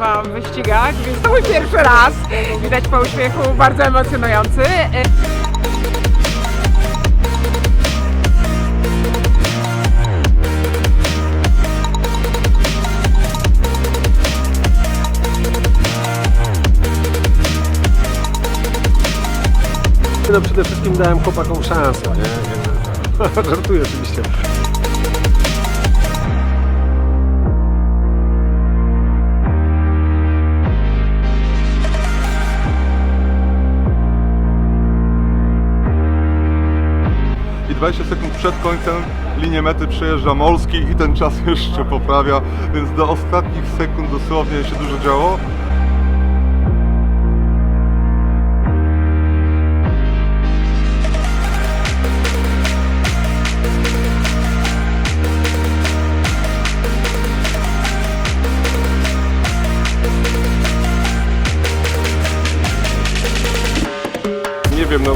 startowałam w wyścigach, więc to mój pierwszy raz. Widać po uśmiechu, bardzo emocjonujący. No przede wszystkim dałem chłopakom szansę, nie? Żartuję oczywiście. 20 sekund przed końcem linię mety przejeżdża Molski i ten czas jeszcze poprawia, więc do ostatnich sekund dosłownie się dużo działo.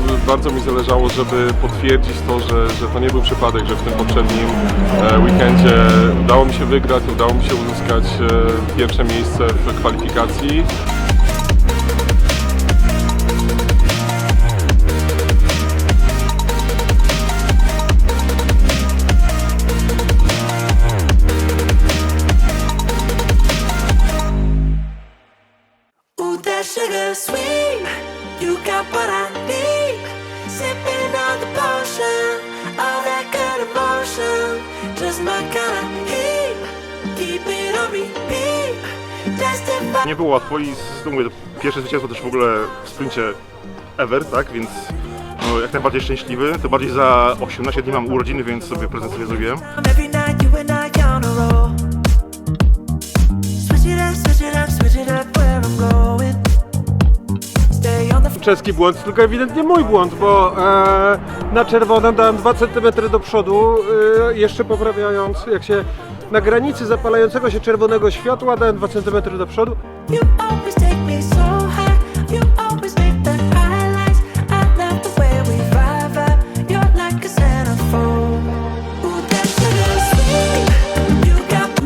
No bardzo mi zależało, żeby potwierdzić to, że, że to nie był przypadek, że w tym poprzednim e, weekendzie udało mi się wygrać, udało mi się uzyskać e, pierwsze miejsce w kwalifikacji. Sugar sweet. You got what I Nie było łatwo i z- mówię, to pierwsze zwycięstwo też w ogóle w sprincie ever, tak, więc no, jak najbardziej szczęśliwy, to bardziej za 18 dni mam urodziny, więc sobie prezent sobie zrobiłem. Czeski błąd, tylko ewidentnie mój błąd, bo e, na czerwonym dałem 2 cm do przodu, e, jeszcze poprawiając, jak się na granicy zapalającego się czerwonego światła dałem 2 cm do przodu.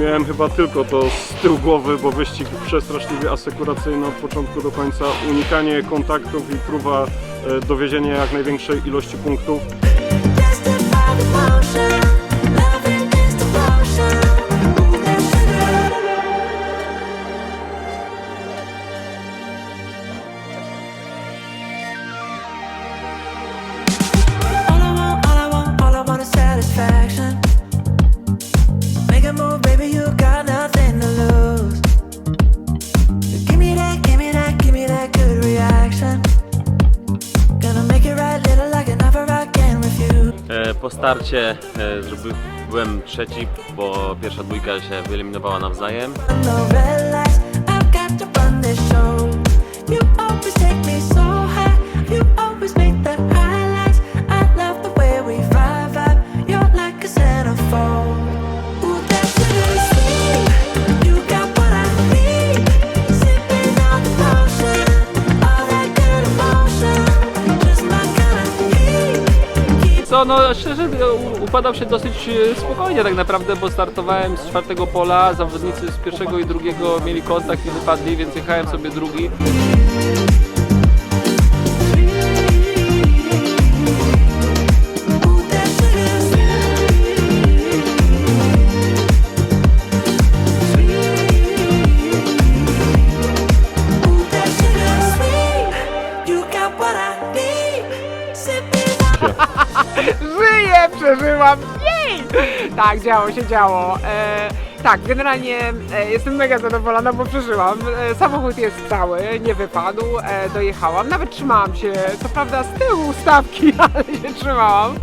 Miałem chyba tylko to z tyłu głowy, bo wyścig przestraszliwie asekuracyjny od początku do końca. Unikanie kontaktów i próba e, dowiezienia jak największej ilości punktów. Starcie e, byłem trzeci, bo pierwsza dwójka się wyeliminowała nawzajem. You always make Co, no szczerze u- upadał się dosyć e, spokojnie tak naprawdę, bo startowałem z czwartego pola, zawodnicy z pierwszego i drugiego mieli kontakt i wypadli, więc jechałem sobie drugi. Żyję, przeżyłam, jej! Tak, działo się, działo. E, tak, generalnie e, jestem mega zadowolona, bo przeżyłam. E, samochód jest cały, nie wypadł, e, dojechałam. Nawet trzymałam się, co prawda z tyłu stawki, ale się trzymałam.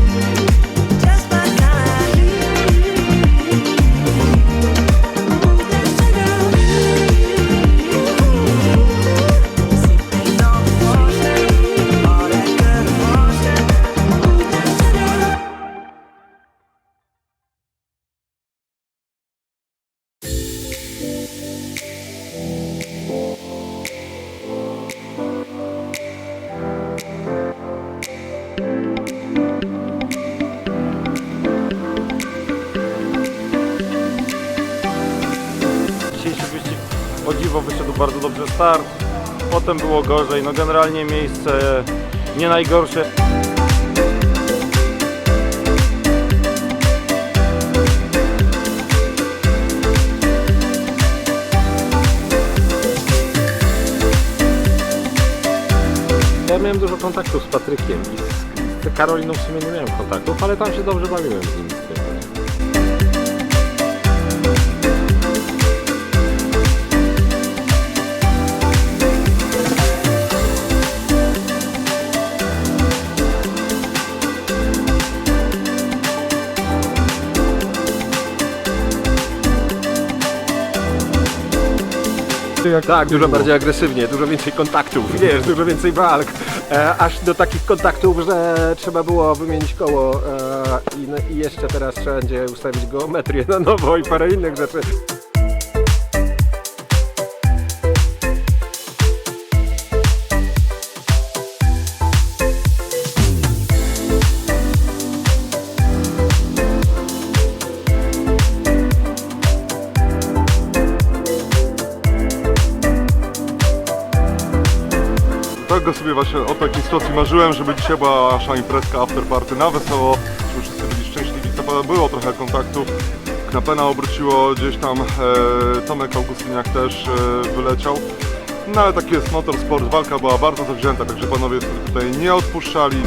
O dziwo wyszedł bardzo dobrze start, potem było gorzej, no generalnie miejsce nie najgorsze. Ja miałem dużo kontaktów z Patrykiem i z, Karoliną w sumie nie miałem kontaktów, ale tam się dobrze bawiłem z nimi. Tym. Tak, dużo bardziej agresywnie, dużo więcej kontaktów, wiesz, dużo więcej walk. E, aż do takich kontaktów, że trzeba było wymienić koło e, i, no, i jeszcze teraz trzeba będzie ustawić geometrię na nowo i parę innych rzeczy. Tego sobie właśnie o takiej sytuacji marzyłem, żeby dzisiaj była nasza imprezka after party na wesoło, żeby wszyscy byli szczęśliwi. Co Było trochę kontaktów. Knapena obróciło gdzieś tam, e, Tomek Augustyniak też e, wyleciał. No ale taki jest motorsport, walka była bardzo zawzięta, także panowie tutaj nie odpuszczali.